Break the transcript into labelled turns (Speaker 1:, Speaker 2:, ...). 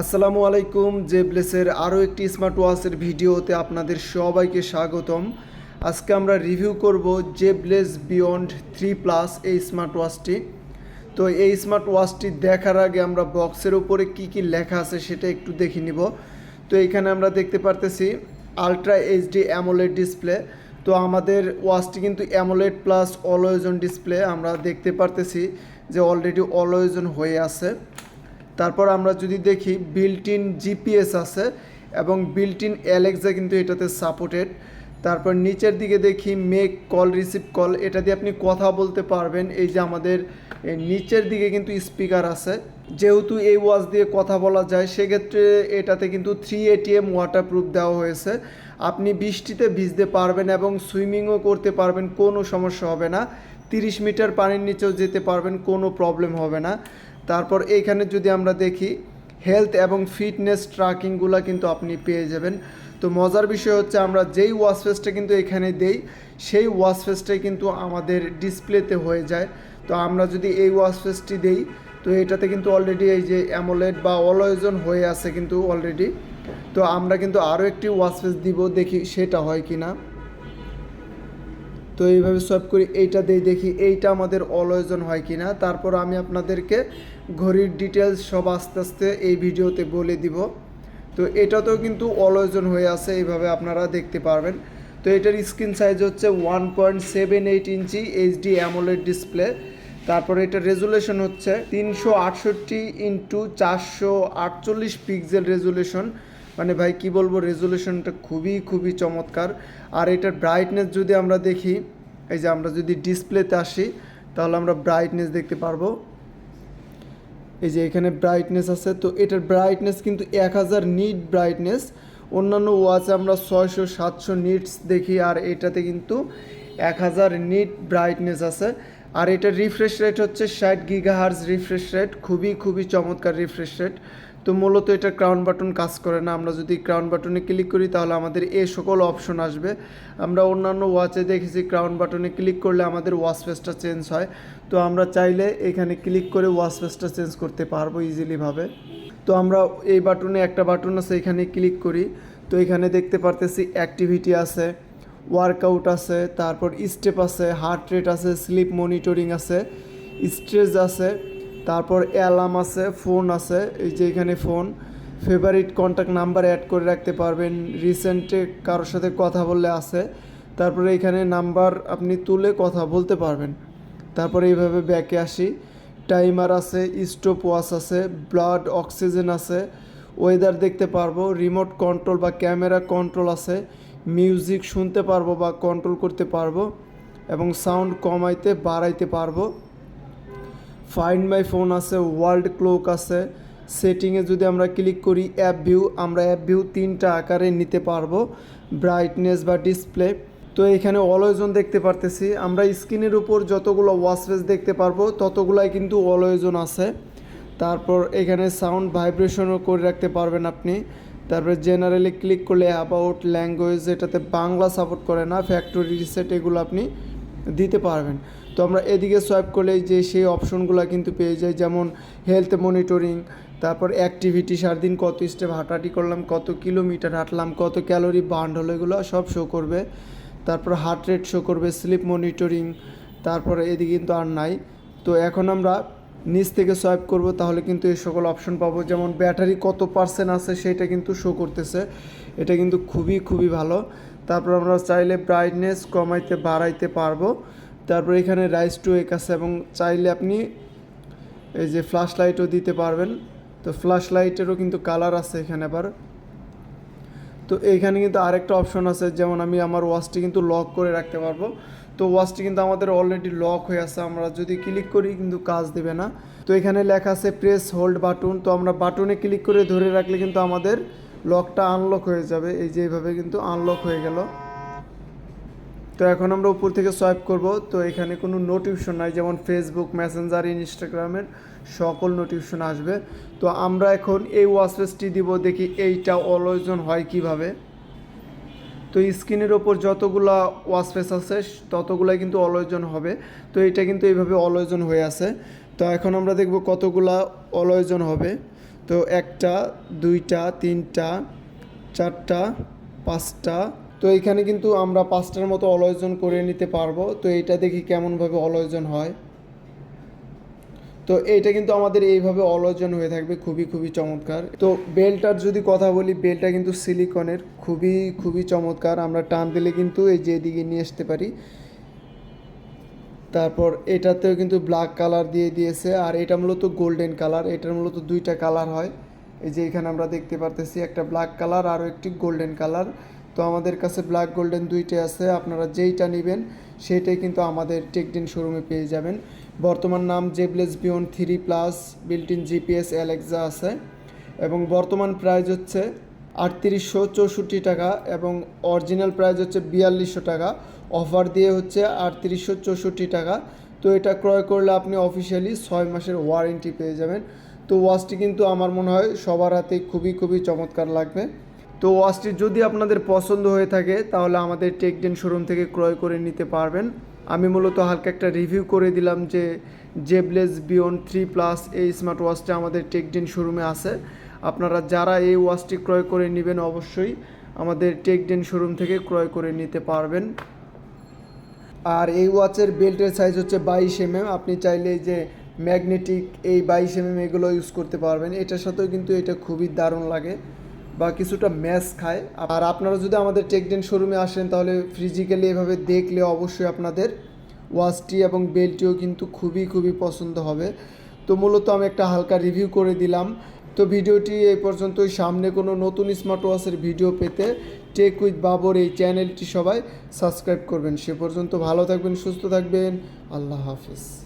Speaker 1: আসসালামু আলাইকুম, জেবলেসের আরও একটি স্মার্ট ওয়াচের ভিডিওতে আপনাদের সবাইকে স্বাগতম। আজকে আমরা রিভিউ করব জেবলেস বিয়ন্ড থ্রি প্লাস এই স্মার্ট ওয়াচটি। তো এই স্মার্ট ওয়াচটি দেখার আগে আমরা বক্সের উপরে কি কি লেখা আছে সেটা একটু দেখে নিব। তো এখানে আমরা দেখতে পারতেছি আলট্রা এইচডি অ্যামোলেড ডিসপ্লে। তো আমাদের ওয়াচটি কিন্তু অ্যামোলেড প্লাস অলওয়েজন ডিসপ্লে। আমরা দেখতে পারতেছি যে অলরেডি অলওয়েজন হয়ে আছে। তারপর আমরা যদি দেখি বিল্ট ইন জিপিএস আছে এবং বিল্ট ইন অ্যালেক্সা কিন্তু এটাতে সাপোর্টেড তারপর নিচের দিকে দেখি মেক কল রিসিভ কল এটা দিয়ে আপনি কথা বলতে পারবেন। এই যে আমাদের নিচের দিকে কিন্তু স্পিকার আছে। যেহেতু এই ওয়াচ দিয়ে কথা বলা যায়, সেক্ষেত্রে এটাতে কিন্তু থ্রি এটিএম ওয়াটারপ্রুফ দেওয়া হয়েছে। আপনি বৃষ্টিতে ভিজতে পারবেন এবং সুইমিংও করতে পারবেন, কোনো সমস্যা হবে না। তিরিশ মিটার পানির নিচেও যেতে পারবেন, কোনো প্রবলেম হবে না। তারপর এইখানে যদি আমরা দেখি হেলথ এবং ফিটনেস ট্র্যাকিংগুলো কিন্তু আপনি পেয়ে যাবেন। তো মজার বিষয় হচ্ছে আমরা যেই ওয়াশ ফেসটা কিন্তু এখানে দেই, সেই ওয়াশ ফেসটাই কিন্তু আমাদের ডিসপ্লেতে হয়ে যায়। তো আমরা যদি এই ওয়াশ ফেসটি দেই, তো এটাতে কিন্তু অলরেডি এই যে অ্যামোলেড বা অলয়েজন হয়ে আছে কিন্তু অলরেডি তো আমরা কিন্তু আরও একটি ওয়াশ ফেস দিব, দেখি সেটা হয় কি না তো এইভাবে সোয়াইপ করি, এইটা দিয়ে দেখি এইটা আমাদের অলয়োজন হয় কি না তারপর আমি আপনাদেরকে ঘড়ির ডিটেলস সব আস্তে আস্তে এই ভিডিওতে বলে দিব। তো এটাতেও কিন্তু অলয়োজন হয়ে আছে, এইভাবে আপনারা দেখতে পারবেন। তো এটার স্ক্রিন সাইজ হচ্ছে one point seven eight inch HD AMOLED display তারপরে এটার রেজুলেশন হচ্ছে তিনশো আটষট্টি ইন্টু চারশো আটচল্লিশ পিক্সেল রেজুলেশন মানে ভাই, কি বলব রেজুলেশনটা খুবই খুবই চমৎকার। আর এটার ব্রাইটনেস যদি আমরা দেখি, এই যে আমরা যদি ডিসপ্লেতে আসি, তাহলে আমরা ব্রাইটনেস দেখতে পারব। এই যে এখানে ব্রাইটনেস আছে, তো এটার ব্রাইটনেস কিন্তু এক হাজার নিট ব্রাইটনেস অন্যান্য ওয়াচে আমরা ছয়শো, সাতশো নিটস দেখি, আর এটাতে কিন্তু এক হাজার নিট ব্রাইটনেস আছে। আর এটার রিফ্রেশ রেট হচ্ছে ষাট গিগা হার্স রিফ্রেশ রেট খুবই খুবই চমৎকার রিফ্রেশ রেট তো মূলত এটা ক্রাউন বাটন কাজ করে না। আমরা যদি ক্রাউন বাটনে ক্লিক করি, তাহলে আমাদের এ সকল অপশন আসবে। আমরা অন্যান্য ওয়াচে দেখেছি ক্রাউন বাটনে ক্লিক করলে আমাদের ওয়াচ ফেসটা চেঞ্জ হয়। তো আমরা চাইলে এখানে ক্লিক করে ওয়াচ ফেসটা চেঞ্জ করতে পারব ইজিলিভাবে তো আমরা এই বাটনে একটা বাটন আছে, এখানে ক্লিক করি। তো এখানে দেখতে পারতেছি অ্যাক্টিভিটি আছে। ওয়ার্কআউট আছে, তারপর স্টেপ আছে হার্ট রেট আছে স্লিপ মনিটরিং আছে স্ট্রেস আছে, তারপর অ্যালার্ম আছে ফোন আছে, এই যে এখানে phone favourite contact number add করে রাখতে পারবেন রিসেন্টে কারোর সাথে কথা বললে আছে, তারপরে এখানে নাম্বার আপনি তুলে কথা বলতে পারবেন, তারপরে এইভাবে ব্যাকে আসি টাইমার আছে স্টপ ওয়াশ আছে ব্লাড অক্সিজেন আছে ওয়েদার দেখতে পারব রিমোট কন্ট্রোল বা ক্যামেরা কন্ট্রোল আছে মিউজিক শুনতে পারব বা কন্ট্রোল করতে পারব এবং সাউন্ড কমাইতে, বাড়াইতে পারব। ফাইন্ড মাই ফোন আছে ওয়ার্ল্ড ক্লোক আছে। সেটিংয়ে যদি আমরা ক্লিক করি অ্যাপ ভিউ আমরা অ্যাপ ভিউ তিনটা আকারে নিতে পারব ব্রাইটনেস বা ডিসপ্লে তো এখানে অলওয়েজন দেখতে পারতেছি। আমরা স্ক্রিনের উপর যতগুলো ওয়াশফেস দেখতে পারব, ততগুলাই কিন্তু অলওয়েজন আছে। তারপর এখানে সাউন্ড ভাইব্রেশনও করে রাখতে পারবেন আপনি। তারপরে জেনারেলি ক্লিক করলে অ্যাবাউট ল্যাঙ্গুয়েজ এটাতে বাংলা সাপোর্ট করে না ফ্যাক্টরি রিসেট এগুলো আপনি দিতে পারবেন। তো আমরা এদিকে সোয়াইপ করলে যে সেই অপশনগুলো কিন্তু পেয়ে যাই, যেমন হেলথ মনিটরিং তারপর অ্যাক্টিভিটি সারাদিন কত স্টেপ হাঁটাহাঁটি করলাম, কত কিলোমিটার হাঁটলাম, কত ক্যালোরি বার্ন হলো এগুলো সব শো করবে। তারপর হার্ট রেট শো করবে স্লিপ মনিটরিং তারপরে এদিকে কিন্তু আর নাই। তো এখন আমরা নিচ থেকে সোয়াইপ করব, তাহলে কিন্তু এই সকল অপশন পাবো। যেমন ব্যাটারি কত পার্সেন্ট আছে সেটা কিন্তু শো করতেছে। এটা কিন্তু খুবই খুবই ভালো। তারপর আমরা চাইলে ব্রাইটনেস কমাইতে, বাড়াইতে পারব। তারপর এখানে রাইস টু এক আছে এবং চাইলে আপনি এই যে ফ্ল্যাশ লাইটও দিতে পারবেন। তো ফ্ল্যাশ লাইটেরও কিন্তু কালার আছে এখানে আবার। তো এইখানে কিন্তু আরেকটা অপশন আছে, যেমন আমি আমার ওয়াচটি কিন্তু লক করে রাখতে পারব। তো ওয়াচটি কিন্তু আমাদের অলরেডি লক হয়ে আছে, আমরা যদি ক্লিক করি কিন্তু কাজ দেবে না। তো এখানে লেখা আছে প্রেস হোল্ড বাটন তো আমরা বাটনে ক্লিক করে ধরে রাখলে কিন্তু আমাদের লকটা আনলক হয়ে যাবে। এই যে এইভাবে কিন্তু আনলক হয়ে গেল। তো এখন আমরা উপর থেকে সোয়াইপ করব। তো এখানে কোনো নোটিফিকেশন নাই, যেমন ফেসবুক মেসেঞ্জার ইনস্টাগ্রামের সকল নোটিফিকেশন আসবে। তো আমরা এখন এই ওয়াচফেসটি দিব, দেখি এইটা অলয়োজন হয় কীভাবে। তো স্ক্রিনের ওপর যতগুলা ওয়াচফেস আছে, ততগুলাই কিন্তু অলয়োজন হবে। তো এটা কিন্তু এইভাবে অলয়োজন হয়ে আছে। তো এখন আমরা দেখব কতগুলা অলয়োজন হবে। তো একটা, দুইটা, তিনটা, চারটা, পাঁচটা তো এখানে কিন্তু আমরা পাঁচটার মতো অলয়জন করে নিতে পারব। তো এটা দেখি কেমনভাবে অলয়জন হয়। তো এইটা কিন্তু আমাদের এইভাবে অলয়জন হয়ে থাকবে, খুবই খুবই চমৎকার। তো বেলটার যদি কথা বলি, বেলটা কিন্তু সিলিকনের খুবই খুবই চমৎকার। আমরা টান দিলে কিন্তু এই যে এদিকে নিয়ে আসতে পারি। তারপর এটাতেও কিন্তু ব্ল্যাক কালার দিয়ে দিয়েছে। আর এটা মূলত গোল্ডেন কালার। এটার মূলত দুইটা কালার হয়। এই যে এখানে আমরা দেখতে পারতেছি একটা ব্ল্যাক কালার আর একটি গোল্ডেন কালার। তো আমাদের কাছে ব্ল্যাক গোল্ডেন দুইটাই আছে, আপনারা যেইটা নেবেন সেইটাই কিন্তু আমাদের টেকডিন শোরুমে পেয়ে যাবেন। বর্তমান নাম Zeblaze beyond three plus built in GPS Alexa আছে এবং বর্তমান প্রাইস হচ্ছে আটত্রিশশো চৌষট্টি টাকা এবং অরিজিনাল প্রাইস হচ্ছে বিয়াল্লিশশো টাকা। অফার দিয়ে হচ্ছে আটত্রিশশো চৌষট্টি টাকা। তো এটা ক্রয় করলে আপনি অফিসিয়ালি ছয় মাসের ওয়ারেন্টি পেয়ে যাবেন। তো ওয়াচটি কিন্তু আমার মনে হয় সবার হাতে খুবই খুবই চমৎকার লাগবে। তো ওয়াচটি যদি আপনাদের পছন্দ হয়ে থাকে, তাহলে আমাদের টেকডেন শোরুম থেকে ক্রয় করে নিতে পারবেন। আমি মূলত হালকা একটা রিভিউ করে দিলাম যে জেবলেস বিয়ন থ্রি প্লাস এই স্মার্ট ওয়াচটা আমাদের টেকডেন শোরুমে আছে। আপনারা যারা এই ওয়াচটি ক্রয় করে নেবেন, অবশ্যই আমাদের টেকডেন শোরুম থেকে ক্রয় করে নিতে পারবেন। আর এই ওয়াচের বেল্টের সাইজ হচ্ছে বাইশ এম আপনি চাইলে যে ম্যাগনেটিক এই বাইশ এম এগুলো ইউজ করতে পারবেন। এটার সাথেও কিন্তু এটা খুবই দারুণ লাগে। বা কিছুটা ম্যাচ খায়। আর আপনারা যদি আমাদের টেকডেন শোরুমে আসেন, তাহলে ফিজিক্যালি এভাবে দেখলে অবশ্যই আপনাদের ওয়াচটি এবং বেল্টটিও কিন্তু খুবই খুবই পছন্দ হবে। তো মূলত আমি একটা হালকা রিভিউ করে দিলাম। তো ভিডিওটি এই পর্যন্তই। সামনে কোনো নতুন স্মার্ট ওয়াচের ভিডিও পেতে টেক উইথ বাবর এই চ্যানেলটি সবাই সাবস্ক্রাইব করবেন। সে পর্যন্ত ভালো থাকবেন, সুস্থ থাকবেন। আল্লাহ হাফিজ।